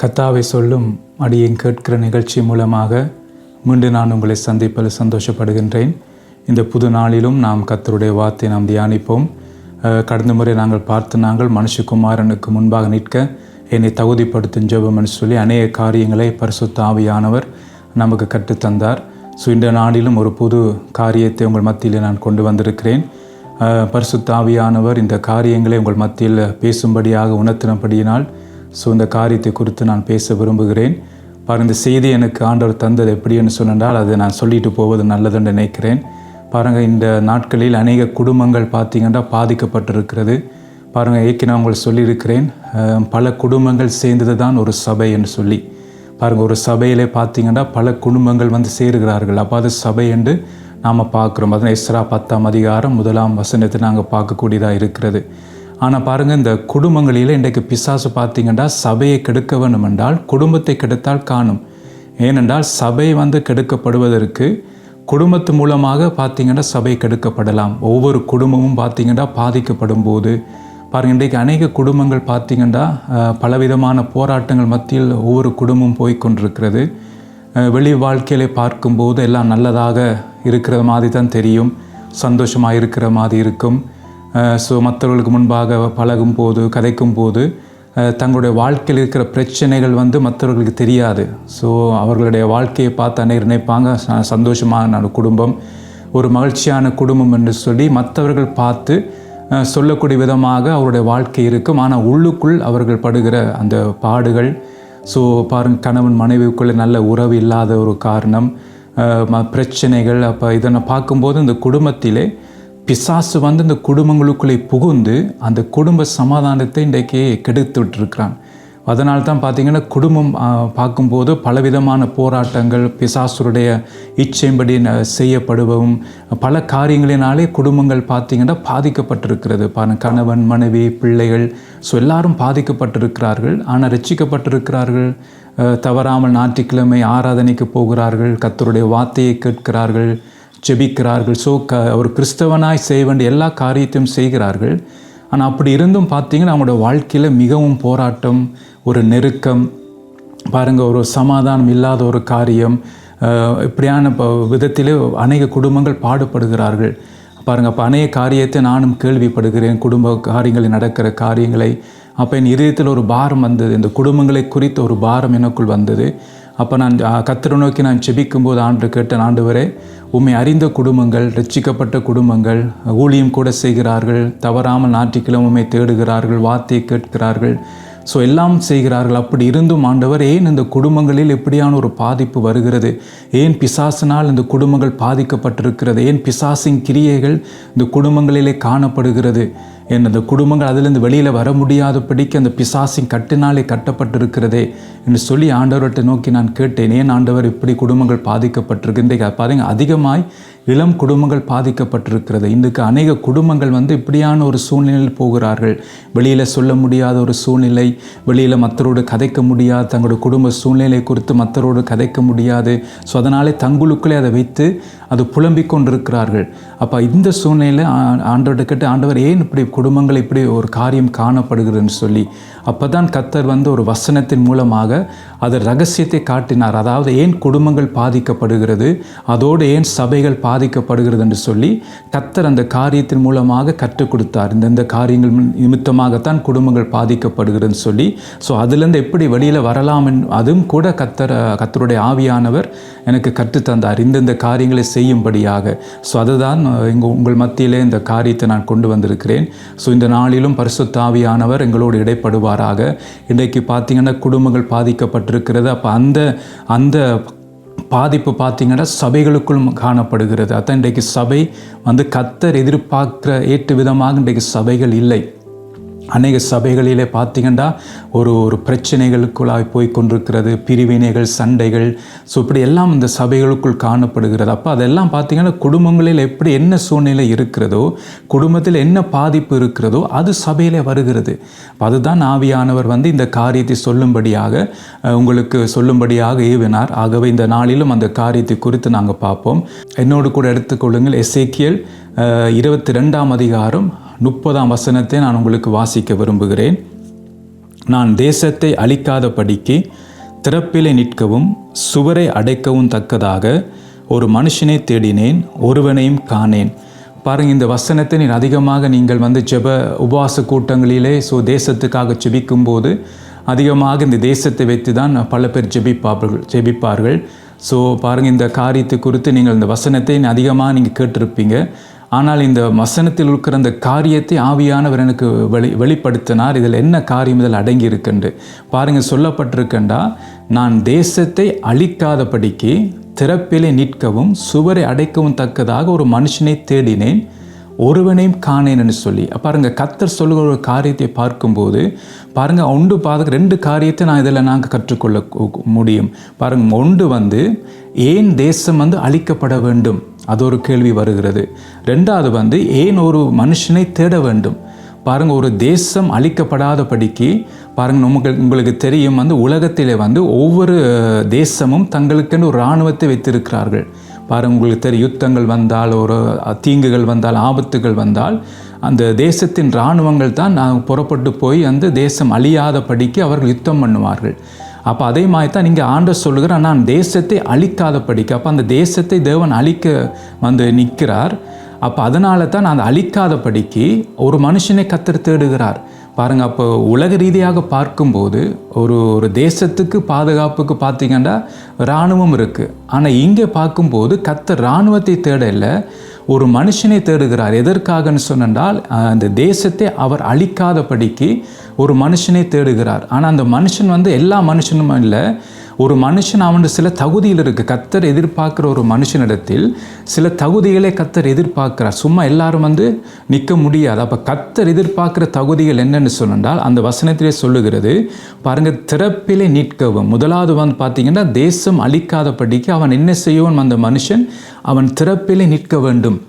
கத்தாவை சொல்லும் அடியேன் கேட்கிற நிகழ்ச்சி மூலமாக மீண்டும் நான் உங்களை சந்திப்பதில் சந்தோஷப்படுகின்றேன். இந்த புது நாளிலும் நாம் கத்தருடைய வார்த்தை நாம் தியானிப்போம். கடந்த முறை நாங்கள் பார்த்து நாங்கள் மனுஷகுமாரனுக்கு முன்பாக நிற்க என்னை தகுதிப்படுத்தும் ஜெபம்னு சொல்லி அநேக காரியங்களை பரிசுத்த ஆவியானவர் நமக்கு கற்றுத்தந்தார். ஸோ இந்த நாளிலும் ஒரு புது காரியத்தை உங்கள் மத்தியில் நான் கொண்டு வந்திருக்கிறேன். பரிசுத்தாவியானவர் பரிசுத்த ஆவியானவர் இந்த காரியங்களை உங்கள் மத்தியில் பேசும்படியாக உணர்த்தினபடியினால் ஸோ இந்த காரியத்தை குறித்து நான் பேச விரும்புகிறேன். பாருங்க இந்த செய்தி எனக்கு ஆண்டவர் தந்தது எப்படின்னு சொன்னால் அதை நான் சொல்லிட்டு போவது நல்லதுன்னு நினைக்கிறேன். பாருங்கள் இந்த நாட்களில் அநேக குடும்பங்கள் பார்த்தீங்கன்னா பாதிக்கப்பட்டிருக்கிறது. பாருங்கள் ஏற்கனவே உங்களுக்கு சொல்லியிருக்கிறேன் பல குடும்பங்கள் சேர்ந்தது தான் ஒரு சபை என்று சொல்லி. பாருங்கள் ஒரு சபையிலே பார்த்தீங்கன்னா பல குடும்பங்கள் வந்து சேருகிறார்கள். அப்போ அது சபை என்று நாம் பார்க்குறோம். அதனால் இஸ்ரா பத்தாம் அதிகாரம் முதலாம் வசனத்தை நாங்கள் பார்க்கக்கூடியதாக இருக்கிறது. ஆனால் பாருங்கள் இந்த குடும்பங்களில் இன்றைக்கு பிசாசு பார்த்தீங்கன்னா சபையை கெடுக்க வேண்டும் என்றால் குடும்பத்தை கெடுத்தால் காணும். ஏனென்றால் சபை வந்து கெடுக்கப்படுவதற்கு குடும்பத்து மூலமாக பார்த்தீங்கன்னா சபை கெடுக்கப்படலாம். ஒவ்வொரு குடும்பமும் பார்த்தீங்கன்னா பாதிக்கப்படும் போது பாருங்கள் இன்றைக்கு அநேக குடும்பங்கள் பார்த்தீங்கன்னா பலவிதமான போராட்டங்கள் மத்தியில் ஒவ்வொரு குடும்பமும் போய்கொண்டிருக்கிறது. வெளி வாழ்க்கையிலே பார்க்கும்போது எல்லாம் நல்லதாக இருக்கிற மாதிரி தான் தெரியும். சந்தோஷமாக இருக்கிற மாதிரி இருக்கும். ஸோ மற்றவர்களுக்கு முன்பாக பழகும் போது கதைக்கும் போது தங்களுடைய வாழ்க்கையில் இருக்கிற பிரச்சனைகள் வந்து மற்றவர்களுக்கு தெரியாது. ஸோ அவர்களுடைய வாழ்க்கையை பார்த்து அன்னைக்கு நினைப்பாங்க சந்தோஷமாக சந்தோஷமான குடும்பம் ஒரு மகிழ்ச்சியான குடும்பம் என்று சொல்லி மற்றவர்கள் பார்த்து சொல்லக்கூடிய விதமாக அவருடைய வாழ்க்கை இருக்கும். ஆனால் உள்ளுக்குள் அவர்கள் படுகிற அந்த பாடுகள் ஸோ பாருங்க கணவன் மனைவிக்குள்ளே நல்ல உறவு இல்லாத ஒரு காரணம் ம- பிரச்சனைகள் அப்போ இதனை பார்க்கும்போது இந்த குடும்பத்திலே பிசாசு வந்து இந்த குடும்பங்களுக்குள்ளே புகுந்து அந்த குடும்ப சமாதானத்தை இன்றைக்கு கெடுத்து விட்டுருக்கிறான் அதனால் தான் பார்த்தீங்கன்னா குடும்பம் பார்க்கும்போது பலவிதமான போராட்டங்கள் பிசாசுடைய இச்சைம்படி ந- செய்யப்படுவதும் பல காரியங்களினாலே குடும்பங்கள் பார்த்திங்கன்னா பாதிக்கப்பட்டிருக்கிறது. பாருங்க கணவன் மனைவி பிள்ளைகள் ஸோ எல்லாரும் பாதிக்கப்பட்டிருக்கிறார்கள். ஆனால் ரச்சிக்கப்பட்டிருக்கிறார்கள் தவறாமல் ஞாயிற்றுக்கிழமை ஆராதனைக்கு போகிறார்கள். கத்தருடைய வார்த்தையை கேட்கிறார்கள். ஜெபிக்கிறார்கள். ஸோ க ஒரு கிறிஸ்தவனாய் செய்ய வேண்டிய எல்லா காரியத்தையும் செய்கிறார்கள். ஆனால் அப்படி இருந்தும் பார்த்தீங்கன்னா அவங்களோட வாழ்க்கையில் மிகவும் போராட்டம் ஒரு நெருக்கம் பாருங்கள் ஒரு சமாதானம் இல்லாத ஒரு காரியம் இப்படியான ப- விதத்திலே அநேக குடும்பங்கள் பாடுபடுகிறார்கள். பாருங்கள் அப்போ அநேக காரியத்தை நானும் கேள்விப்படுகிறேன். குடும்ப காரியங்களில் நடக்கிற காரியங்களை. அப்போ என் இதயத்தில் ஒரு பாரம் வந்தது. இந்த குடும்பங்களை குறித்த ஒரு பாரம் எனக்குள் வந்தது. அப்போ நான் கத்திர நோக்கி நான் செபிக்கும்போது ஆண்டு கேட்டேன் ஆண்டவரே உண்மை அறிந்த குடும்பங்கள் ரட்சிக்கப்பட்ட குடும்பங்கள் ஊழியம் கூட செய்கிறார்கள் தவறாமல் ஞாயிற்றுக்கிழமை உம்மை தேடுகிறார்கள் வார்த்தையை கேட்கிறார்கள். ஸோ எல்லாம் செய்கிறார்கள். அப்படி இருந்தும் ஆண்டவர் ஏன் இந்த குடும்பங்களில் எப்படியான ஒரு பாதிப்பு வருகிறது? ஏன் பிசாசினால் இந்த குடும்பங்கள் பாதிக்கப்பட்டிருக்கிறது? ஏன் பிசாசின் கிரியைகள் இந்த குடும்பங்களிலே காணப்படுகிறது? எனது குடும்பங்கள் அதிலிருந்து வெளியில் வர முடியாதபடிக்கு அந்த பிசாசின் கட்டினாலே கட்டப்பட்டிருக்கிறதே என்று சொல்லி ஆண்டவர்கிட்ட நோக்கி நான் கேட்டேன். ஏன் ஆண்டவர் இப்படி குடும்பங்கள் பாதிக்கப்பட்டிருக்கு இன்றைக்கு அதிகமாய் இளம் குடும்பங்கள் பாதிக்கப்பட்டிருக்கிறது. இன்றைக்கு அநேக குடும்பங்கள் வந்து இப்படியான ஒரு சூழ்நிலையில் போகிறார்கள். வெளியில் சொல்ல முடியாத ஒரு சூழ்நிலை வெளியில் மற்றரோடு கதைக்க முடியாது தங்களோட குடும்ப சூழ்நிலை குறித்து மற்றரோடு கதைக்க முடியாது. ஸோ அதனாலே தங்களுக்குள்ளே அதை வைத்து அது புலம்பிக் கொண்டிருக்கிறார்கள். அப்போ இந்த சூழ்நிலையில் ஆண்டவர்கிட்ட ஆண்டவர் ஏன் இப்படி குடும்பங்கள் இப்படி ஒரு காரியம் காணப்படுகிறதுன்னு சொல்லி அப்போ தான் கத்தர் வந்து ஒரு வசனத்தின் மூலமாக அது ரகசியத்தை காட்டினார். அதாவது ஏன் குடும்பங்கள் பாதிக்கப்படுகிறது அதோடு ஏன் சபைகள் பாதிக்கப்படுகிறது என்று சொல்லி கத்தர் அந்த காரியத்தின் மூலமாக கற்றுக் கொடுத்தார். இந்தந்த காரியங்கள் நிமித்தமாகத்தான் குடும்பங்கள் பாதிக்கப்படுகிறதுன்னு சொல்லி ஸோ அதுலேருந்து எப்படி வெளியில் வரலாம் அதுவும் கூட கத்தர் கத்தருடைய ஆவியானவர் எனக்கு கற்றுத்தந்தார் இந்தந்த காரியங்களை செய்யும்படியாக. ஸோ அதுதான் எங்கள் உங்கள் மத்தியிலே இந்த காரியத்தை நான் கொண்டு வந்திருக்கிறேன். ஸோ இந்த நாளிலும் பரிசுத்த ஆவியானவர் எங்களோடு இடைப்படுவாராக இன்றைக்கு பார்த்திங்கன்னா குடும்பங்கள் பாதிக்கப்பட்டிருக்கிறது. அப்போ அந்த அந்த பாதிப்பு பார்த்தீங்கன்னா சபைகளுக்குள் காணப்படுகிறது. அதான் இன்றைக்கு சபை வந்து கத்தர் எதிர்பார்க்குற ஏற்று விதமாக இன்றைக்கு சபைகள் இல்லை. அநேக சபைகளிலே பார்த்தீங்கன்னா ஒரு ஒரு பிரச்சனைகளுக்குள்ளாய் போய் கொண்டிருக்கிறது பிரிவினைகள் சண்டைகள் ஸோ இப்படி எல்லாம் இந்த சபைகளுக்குள் காணப்படுகிறது. அப்போ அதெல்லாம் பார்த்தீங்கன்னா குடும்பங்களில் எப்படி என்ன சூழ்நிலை இருக்கிறதோ குடும்பத்தில் என்ன பாதிப்பு இருக்கிறதோ அது சபையிலே வருகிறது. அதுதான் ஆவியானவர் வந்து இந்த காரியத்தை சொல்லும்படியாக உங்களுக்கு சொல்லும்படியாக ஏவினார். ஆகவே இந்த நாளிலும் அந்த காரியத்தை குறித்து நாங்கள் பார்ப்போம். என்னோடு கூட எடுத்துக்கொள்ளுங்கள் எசேக்கியல் இருபத்தி ரெண்டாம் அதிகாரம் முப்பதாம் வசனத்தை நான் உங்களுக்கு வாசிக்க விரும்புகிறேன். நான் தேசத்தை அழிக்காதபடிக்கு திறப்பிலே நிற்கவும் சுவரை அடைக்கவும் தக்கதாக ஒரு மனுஷனை தேடினேன் ஒருவனையும் காணேன். பாருங்கள் இந்த வசனத்தை நீர் அதிகமாக நீங்கள் வந்து ஜெப உபவாச கூட்டங்களிலே ஸோ தேசத்துக்காக ஜெபிக்கும் போது அதிகமாக இந்த தேசத்தை வைத்து தான் பல பேர் ஜெபிப்பார்கள் ஜெபிப்பார்கள். ஸோ பாருங்கள் இந்த காரியத்தை குறித்து நீங்கள் இந்த வசனத்தை அதிகமாக நீங்கள் கேட்டிருப்பீங்க. ஆனால் இந்த வசனத்தில் இருக்கிற அந்த காரியத்தை ஆவியானவர் எனக்கு வெளி வெளிப்படுத்தினார். இதில் என்ன காரியம்? இதில் அடங்கி இருக்குண்டு பாருங்கள் சொல்லப்பட்டிருக்கண்டா நான் தேசத்தை அழிக்காதபடிக்கு திறப்பிலே நிற்கவும் சுவரை அடைக்கவும் தக்கதாக ஒரு மனுஷனை தேடினேன் ஒருவனையும் காணேன்னு சொல்லி. பாருங்க கத்தர் சொல்லுகிற ஒரு காரியத்தை பார்க்கும்போது பாருங்க ஒன்று பாத ரெண்டு காரியத்தை நான் இதில் நாங்கள் கற்றுக்கொள்ள முடியும். பாருங்க ஒன்று வந்து ஏன் தேசம் வந்து அழிக்கப்பட வேண்டும்? அது ஒரு கேள்வி வருகிறது. ரெண்டாவது வந்து ஏன் ஒரு மனுஷனை தேட வேண்டும்? பாருங்கள் ஒரு தேசம் அழிக்கப்படாதபடிக்கு பாருங்கள் உங்களுக்கு உங்களுக்கு தெரியும் வந்து உலகத்திலே வந்து ஒவ்வொரு தேசமும் தங்களுக்கென்று ஒரு இராணுவத்தை வைத்திருக்கிறார்கள். பாருங்க உங்களுக்கு தெரியும் யுத்தங்கள் வந்தால் ஒரு தீங்குகள் வந்தால் ஆபத்துகள் வந்தால் அந்த தேசத்தின் இராணுவங்கள் தான் நான் புறப்பட்டு போய் அந்த தேசம் அழியாதபடிக்கு அவர்கள் யுத்தம் பண்ணுவார்கள். அப்போ அதே மாதிரி தான் நீங்கள் ஆண்டர் சொல்லுகிறார் நான் தேசத்தை அழிக்காதபடிக்கு. அப்போ அந்த தேசத்தை தேவன் அழிக்க வந்து நிற்கிறார். அப்போ அதனால தான் அந்த அழிக்காதபடிக்கு ஒரு மனுஷனை கத்தர் தேடுகிறார். பாருங்கள் அப்போ உலக ரீதியாக பார்க்கும்போது ஒரு ஒரு தேசத்துக்கு பாதுகாப்புக்கு பார்த்தீங்கன்னா இராணுவம் இருக்குது ஆனால் இங்கே பார்க்கும்போது கத்தர் இராணுவத்தை தேடல ஒரு மனுஷனை தேடுகிறார். எதற்காகன்னு சொன்னால் அந்த தேசத்தை அவர் அழிக்காதபடிக்கு ஒரு மனுஷனை தேடுகிறார். ஆனால் அந்த மனுஷன் வந்து எல்லா மனுஷனும் இல்லை. ஒரு மனுஷன் அவனுக்கு சில தகுதியில் இருக்குது கத்தர் எதிர்பார்க்குற ஒரு மனுஷனிடத்தில் சில தகுதிகளை கத்தர் எதிர்பார்க்கிறார். சும்மா எல்லாரும் வந்து நிற்க முடியாது. அப்போ கத்தர் எதிர்பார்க்குற தகுதிகள் என்னென்னு சொன்னால் அந்த வசனத்திலே சொல்லுகிறது பாருங்கள் திறப்பிலே நிற்கவும். முதலாவது வந்து பார்த்தீங்கன்னா தேசம் அழிக்காதபடிக்கு அவன் என்ன செய்வான்? அந்த மனுஷன் அவன் திறப்பிலே நிற்க வேண்டும்.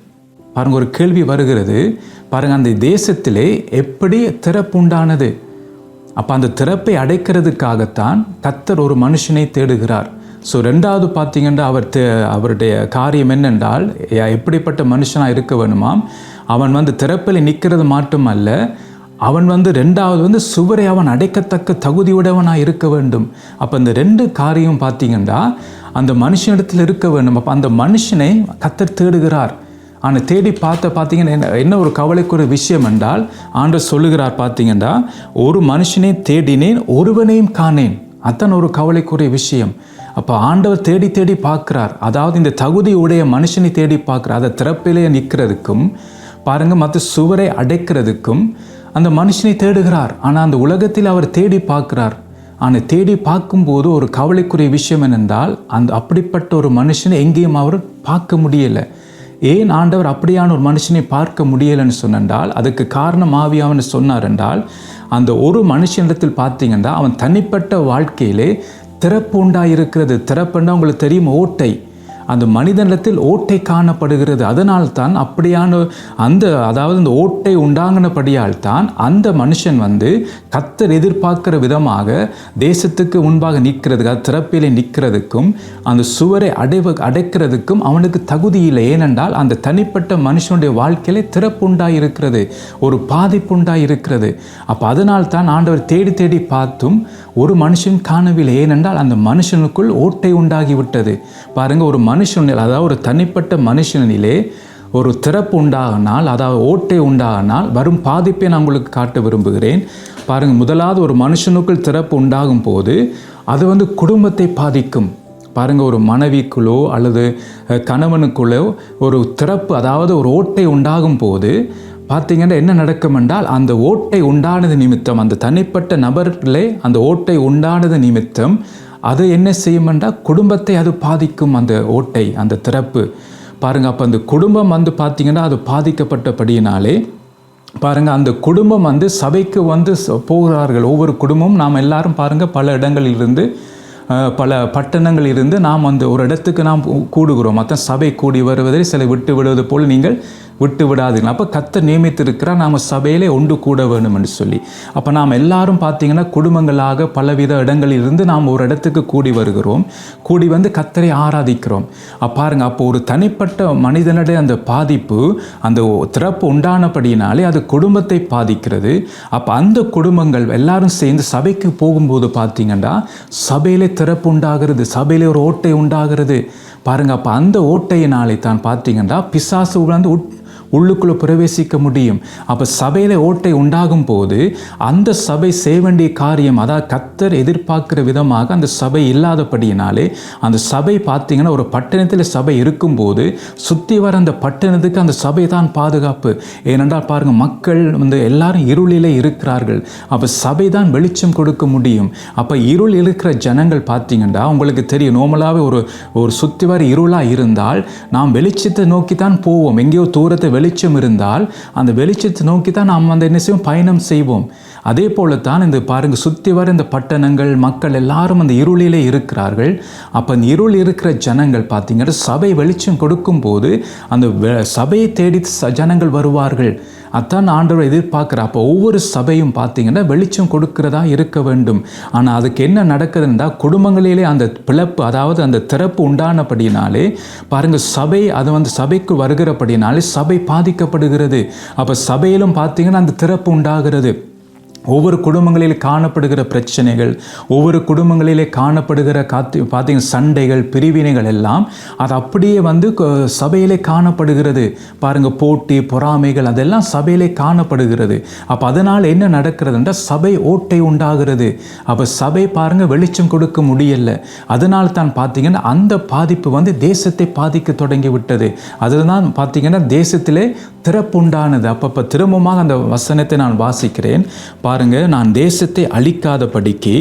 பாருங்கள் ஒரு கேள்வி வருகிறது. பாருங்கள் அந்த தேசத்திலே எப்படி திறப்புண்டானது அப்போ அந்த திறப்பை அடைக்கிறதுக்காகத்தான் கத்தர் ஒரு மனுஷனை தேடுகிறார். ஸோ ரெண்டாவது பார்த்தீங்கன்னா அவர் தே அவருடைய காரியம் என்னென்றால் எப்படிப்பட்ட மனுஷனாக இருக்க வேணுமாம்? அவன் வந்து திறப்பில் நிற்கிறது மட்டுமல்ல அவன் வந்து ரெண்டாவது வந்து சுவரை அவன் அடைக்கத்தக்க தகுதியுடையவனாக இருக்க வேண்டும். அப்போ இந்த ரெண்டு காரியம் பார்த்தீங்கன்னா அந்த மனுஷனிடத்தில் இருக்க வேண்டும். அப்போ அந்த மனுஷனை கத்தர் தேடுகிறார். ஆனால் தேடி பார்த்த பார்த்தீங்கன்னா என்ன என்ன ஒரு கவலைக்குரிய விஷயம் என்றால் ஆண்டவர் சொல்லுகிறார் பார்த்தீங்கன்னா ஒரு மனுஷனை தேடினேன் ஒருவனையும் காணேன். அத்தன் ஒரு கவலைக்குரிய விஷயம். அப்போ ஆண்டவர் தேடி தேடி பார்க்கிறார். அதாவது இந்த தகுதி உடைய மனுஷனை தேடி பார்க்குறார். அதை திறப்பிலே நிற்கிறதுக்கும் பாருங்கள் மற்ற சுவரை அடைக்கிறதுக்கும் அந்த மனுஷனை தேடுகிறார். ஆனால் அந்த உலகத்தில் அவர் தேடி பார்க்கிறார். ஆனால் தேடி பார்க்கும்போது ஒரு கவலைக்குரிய விஷயம் என்னென்றால் அந்த அப்படிப்பட்ட ஒரு மனுஷனை எங்கேயும் அவர் பார்க்க முடியலை. ஏன் ஆண்டவர் அப்படியான ஒரு மனுஷனை பார்க்க முடியலைன்னு சொன்னால் அதுக்கு காரணம் ஆவியாவன்னு சொன்னார் என்றால் அந்த ஒரு மனுஷனிடத்தில் பார்த்தீங்கன்னா அவன் தனிப்பட்ட வாழ்க்கையிலே திறப்பு உண்டாயிருக்கிறது. திறப்புன்னா உங்களுக்கு தெரியும்? ஓட்டை. அந்த மனிதனிடத்தில் ஓட்டை காணப்படுகிறது. அதனால் தான் அப்படியான அந்த அதாவது இந்த ஓட்டை உண்டாங்கினபடியால் தான் அந்த மனுஷன் வந்து கத்தர் எதிர்பார்க்கிற விதமாக தேசத்துக்கு முன்பாக நிற்கிறதுக்கு அது திறப்பிலே நிற்கிறதுக்கும் அந்த சுவரை அடைவ அடைக்கிறதுக்கும் அவனுக்கு தகுதி இல்லை. ஏனென்றால் அந்த தனிப்பட்ட மனுஷனுடைய வாழ்க்கையிலே திறப்பு உண்டாயிருக்கிறது ஒரு பாதிப்பு உண்டாயிருக்கிறது அப்போ அதனால் தான் ஆண்டவர் தேடி தேடி பார்த்தும் ஒரு மனுஷன் காணவில்லை. ஏனென்றால் அந்த மனுஷனுக்குள் ஓட்டை உண்டாகிவிட்டது. பாருங்க ஒரு மனுஷனில் அதாவது ஒரு தனிப்பட்ட மனுஷனிலே ஒரு திறப்பு உண்டாகினால் அதாவது ஓட்டை உண்டாகினால் வரும் பாதிப்பை நான் உங்களுக்கு காட்ட விரும்புகிறேன். பாருங்க முதலாவது ஒரு மனுஷனுக்குள் திறப்பு உண்டாகும் போது அது வந்து குடும்பத்தை பாதிக்கும். பாருங்க ஒரு மனைவிக்குள்ளோ அல்லது கணவனுக்குள்ளோ ஒரு திறப்பு அதாவது ஒரு ஓட்டை உண்டாகும் போது பார்த்தீங்கன்னா என்ன நடக்கும் என்றால் அந்த ஓட்டை உண்டானது நிமித்தம் அந்த தனிப்பட்ட நபர்களே அந்த ஓட்டை உண்டானது நிமித்தம் அது என்ன செய்யும் என்றால் குடும்பத்தை அது பாதிக்கும் அந்த ஓட்டை அந்த திறப்பு. பாருங்கள் அப்போ அந்த குடும்பம் வந்து பார்த்திங்கன்னா அது பாதிக்கப்பட்டபடியினாலே பாருங்கள் அந்த குடும்பம் வந்து சபைக்கு வந்து போகிறார்கள் ஒவ்வொரு குடும்பமும். நாம் எல்லாரும் பாருங்கள் பல இடங்களில் இருந்து பல பட்டணங்களில் இருந்து நாம் அந்த ஒரு இடத்துக்கு நாம் கூடுகிறோம். மற்ற சபை கூடி வருவதை சில விட்டு விடுவது போல் நீங்கள் விட்டு விடாதீர்கள். அப்போ கத்தை நியமித்திருக்கிறார். நாம் சபையிலே ஒன்று கூட வேணும் என்று சொல்லி. அப்போ நாம் எல்லாரும் பார்த்தீங்கன்னா குடும்பங்களாக பலவித இடங்களிலிருந்து நாம் ஒரு இடத்துக்கு கூடி வருகிறோம். கூடி வந்து கத்தரை ஆராதிக்கிறோம். பாருங்கள் அப்போ ஒரு தனிப்பட்ட மனிதனுடைய அந்த பாதிப்பு அந்த திறப்பு உண்டானபடியினாலே அது குடும்பத்தை பாதிக்கிறது. அப்போ அந்த குடும்பங்கள் எல்லாரும் சேர்ந்து சபைக்கு போகும்போது பார்த்தீங்கன்னா சபையிலே திறப்பு உண்டாகிறது சபையிலே ஒரு ஓட்டை உண்டாகிறது. பாருங்க அப்போ அந்த ஓட்டையினாலே தான் பார்த்தீங்கன்னா பிசாசு வந்து உட் உள்ளுக்குள்ளே பிரவேசிக்க முடியும். அப்போ சபையில் ஓட்டை உண்டாகும் போது அந்த சபை செய்ய வேண்டிய காரியம் அதாவது கத்தர் எதிர்பார்க்கிற விதமாக அந்த சபை இல்லாதபடியினாலே அந்த சபை பார்த்தீங்கன்னா ஒரு பட்டணத்தில் சபை இருக்கும்போது சுற்றி வர அந்த பட்டணத்துக்கு அந்த சபை தான் பாதுகாப்பு. ஏனென்றால் பாருங்கள் மக்கள் வந்து எல்லாரும் இருளிலே இருக்கிறார்கள். அப்போ சபை தான் வெளிச்சம் கொடுக்க முடியும். அப்போ இருள் இருக்கிற ஜனங்கள் பார்த்தீங்கன்னா உங்களுக்கு தெரியும் நோமலாகவே ஒரு ஒரு சுற்றி வர இருளாக இருந்தால் நாம் வெளிச்சத்தை நோக்கி தான் போவோம். எங்கேயோ தூரத்தை வெளிச்சம் இருந்தால் அந்த வெளிச்சத்தை நோக்கி தான் நாம் அந்த என்ன செய்வோம் பயணம் செய்வோம். அதே போல தான் இந்த பாருங்க சுற்றி வர இந்த பட்டணங்கள் மக்கள் எல்லாரும் அந்த இருளிலே இருக்கிறார்கள். அப்போ அந்த இருள் இருக்கிற ஜனங்கள் பார்த்தீங்கன்னா சபை வெளிச்சம் கொடுக்கும்போது அந்த சபையை தேடி ச- ஜனங்கள் வருவார்கள். அத்தான் ஆண்டவர் எதிர்பார்க்குற அப்போ ஒவ்வொரு சபையும் பார்த்தீங்கன்னா வெளிச்சம் கொடுக்கிறதா இருக்க வேண்டும். ஆனால் அதுக்கு என்ன நடக்குதுன்னா குடும்பங்களிலே அந்த பிளப்பு அதாவது அந்த திறப்பு உண்டானபடினாலே பாருங்கள் சபை அது வந்து சபைக்கு வருகிறபடினாலே சபை பாதிக்கப்படுகிறது. அப்போ சபையிலும் பார்த்தீங்கன்னா அந்த திறப்பு உண்டாகிறது. ஒவ்வொரு குடும்பங்களில் காணப்படுகிற பிரச்சனைகள் ஒவ்வொரு குடும்பங்களிலே காணப்படுகிற காத்து பார்த்தீங்க சண்டைகள் பிரிவினைகள் எல்லாம் அது அப்படியே வந்து க- சபையிலே காணப்படுகிறது. பாருங்கள் போட்டி பொறாமைகள் அதெல்லாம் சபையிலே காணப்படுகிறது. அப்போ அதனால் என்ன நடக்கிறதுன்றா சபை ஓட்டை உண்டாகிறது. அப்போ சபை பாருங்கள் வெளிச்சம் கொடுக்க முடியல. அதனால் தான் பார்த்தீங்கன்னா அந்த பாதிப்பு வந்து தேசத்தை பாதிக்க தொடங்கி விட்டது அதுதான் பார்த்தீங்கன்னா தேசத்திலே திறப்பு உண்டானது. அப்பப்போ திரும்பமாக அந்த வசனத்தை நான் வாசிக்கிறேன். பாருங்க நான் தேசத்தை அழிக்காதபடிக்கு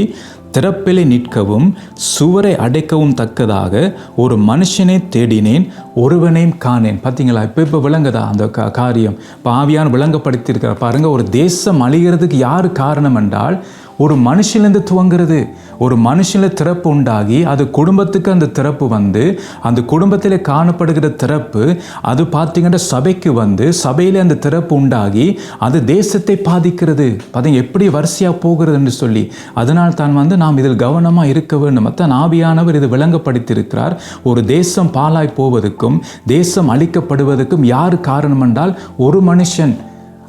திறப்பிலே நிற்கவும் சுவரை அடைக்கவும் தக்கதாக ஒரு மனுஷனை தேடினேன் ஒருவனையும் காணேன். பார்த்தீங்களா இப்போ இப்போ விளங்குதா அந்த கா- காரியம்? இப்போ ஆவியான் விளங்கப்படுத்தியிருக்கிற பாருங்க ஒரு தேசம் அழிகிறதுக்கு யார் காரணம் என்றால் ஒரு மனுஷிலேருந்து துவங்குறது. ஒரு மனுஷனில் திறப்பு உண்டாகி அது குடும்பத்துக்கு அந்த திறப்பு வந்து அந்த குடும்பத்தில் காணப்படுகிற திறப்பு அது பார்த்தீங்கன்னா சபைக்கு வந்து சபையில் அந்த திறப்பு உண்டாகி அது தேசத்தை பாதிக்கிறது. பார்த்தீங்க எப்படி வரிசையாக போகிறதுன்னு சொல்லி அதனால் தான் வந்து நாம் இதில் கவனமாக இருக்க வேண்டும். அத்தான் ஆவியானவர் இது விளங்கப்படுத்தியிருக்கிறார். ஒரு தேசம் பாலாய் போவதற்கும் தேசம் அழிக்கப்படுவதற்கும் யார் காரணம் என்றால் ஒரு மனுஷன்.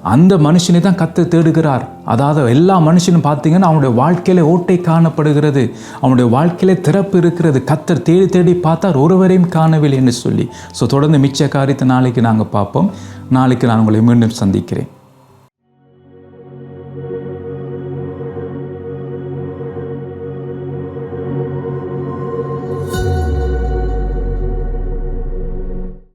அந்த மனுஷனை தான் கத்து தேடுகிறார். அதாவது எல்லா மனுஷனும் பார்த்தீங்கன்னா அவனுடைய வாழ்க்கையில ஓட்டை காணப்படுகிறது. அவனுடைய வாழ்க்கையில திறப்பு இருக்கிறது. கத்தர் தேடி தேடி பார்த்தார் ஒருவரையும் காணவில்லை என்று சொல்லி. ஸோ தொடர்ந்து மிச்ச காரியத்தை நாளைக்கு நாங்கள் பார்ப்போம். நாளைக்கு நான் உங்களை மீண்டும் சந்திக்கிறேன்.